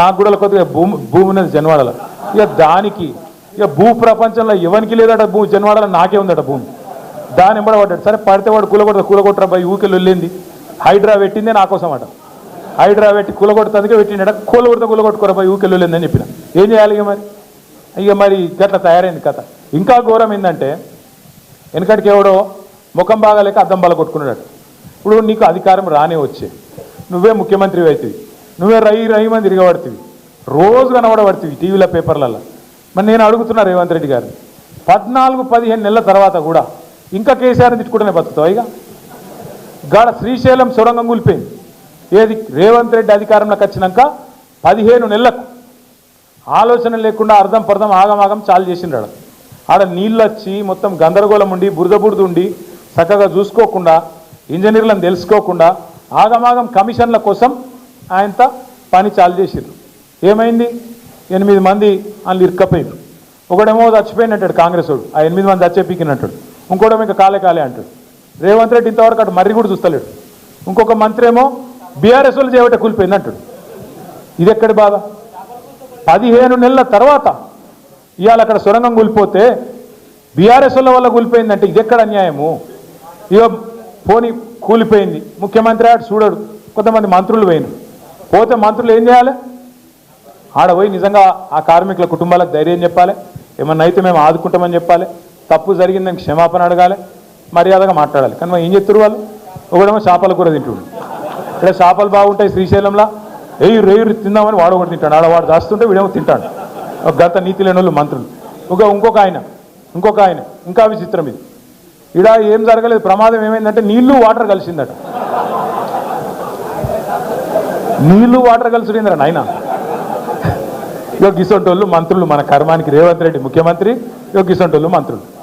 నాకు కూడా కొద్దిగా భూమి భూమి ఉన్నది జన్వాడల. ఇక దానికి ఇక భూ ప్రపంచంలో ఎవరికి లేదట భూ జన్వాడల నాకే ఉందట భూమి. దాని ఎంబడ పడ్డాడు సరే పడితే వాడు కూలగొట్ట కూలగొట్టరా పోయి ఊకెళ్ళి వెళ్ళింది హైడ్రా పెట్టిందే నా కోసం అట. హైడ్రా పెట్టి కూలగొట్టేందుకే పెట్టిండట. కూలగొడితే కూలగొట్టుకోరా పోయి ఊకెళ్ళి వెళ్ళిందని చెప్పిన. ఏం చేయాలి ఇక మరి? ఇక మరి గట్ల తయారైంది కథ. ఇంకా ఘోరం ఏంటంటే వెనకటికి ఎవడో ముఖం బాగాలేక అద్దం బల కొట్టుకున్నాడు ఇప్పుడు నీకు అధికారం రానే వచ్చే. నువ్వే ముఖ్యమంత్రి అవుతుంది నువ్వే రై రై మంది తిరగబడుతుంది రోజు కనబడబడుతుంది టీవీల పేపర్లలో. మరి నేను అడుగుతున్నా రేవంత్ రెడ్డి గారు పద్నాలుగు పదిహేను నెలల తర్వాత కూడా ఇంకా కేసీఆర్ని తిట్టుకుంటూనే బతుకుతావు ఇక? గాడ శ్రీశైలం సొరంగం కూలిపోయింది. ఏది రేవంత్ రెడ్డి అధికారంలోకి వచ్చినాక పదిహేను నెలలకు ఆలోచన లేకుండా అర్థం పర్థం ఆగమాగం చాలు చేసిండ్రు ఆడ ఆడ నీళ్ళు వచ్చి మొత్తం గందరగోళం ఉండి బురద బురద ఉండి చక్కగా చూసుకోకుండా ఇంజనీర్లను తెలుసుకోకుండా ఆగమాగం కమిషన్ల కోసం ఆయనతో పని చాలు చేసిండ్రు ఏమైంది? ఎనిమిది మంది వాళ్ళు ఇరుక్కపోయారు ఒకడేమో చచ్చిపోయినట్టాడు కాంగ్రెస్ వాడు. ఆ ఎనిమిది మంది చచ్చే పీకినట్టాడు. ఇంకోటేమో ఇంకా కాలే కాలే అంటాడు. రేవంత్ రెడ్డి ఇంతవరకు అటు మర్రి కూడా చూస్తలేడు. ఇంకొక మంత్రి ఏమో బీఆర్ఎస్ వాళ్ళు చేయబట్టే కూలిపోయింది అంటాడు. ఇది ఎక్కడి బాధ? పదిహేను నెలల తర్వాత ఇవాళ అక్కడ సొరంగం కూలిపోతే బీఆర్ఎస్ వల్ల కూలిపోయిందంటే ఇది ఎక్కడ అన్యాయము? ఇక పోని కూలిపోయింది. ముఖ్యమంత్రి ఆడు చూడడు. కొంతమంది మంత్రులు పోయినారు పోతే మంత్రులు ఏం చేయాలి? ఆడ పోయి నిజంగా ఆ కార్మికుల కుటుంబాలకు ధైర్యం చెప్పాలి. ఏమన్నా అయితే మేము ఆదుకుంటామని చెప్పాలి. తప్పు జరిగిందని క్షమాపణ అడగాలి. మర్యాదగా మాట్లాడాలి. కానీ ఏం చెప్తారు వాళ్ళు? ఒకడేమో చేపల కూర తింటుండు. ఇక్కడ చేపలు బాగుంటాయి శ్రీశైలంలో. ఎయ్యి రేయురు తిందామని వాడు ఒకటి తింటాడు. ఆడ వాడు దాస్తుంటే వీడేమో తింటాడు. ఒక గత నీతి లేని వాళ్ళు మంత్రులు. ఇంకా ఇంకొక ఆయన. ఇంకొక ఆయన. ఇంకా విచిత్రం ఇది. ఇడా ఏం జరగలేదు. ప్రమాదం ఏమైందంటే నీళ్ళు వాటర్ కలిసిందట. నీళ్ళు వాటర్ కలిసిందిరా నాయన. ఇక గిసొంటోళ్ళు మంత్రులు మన కర్మానికి రేవంత్ రెడ్డి ముఖ్యమంత్రి ఇక గిసొంటోళ్ళు మంత్రులు.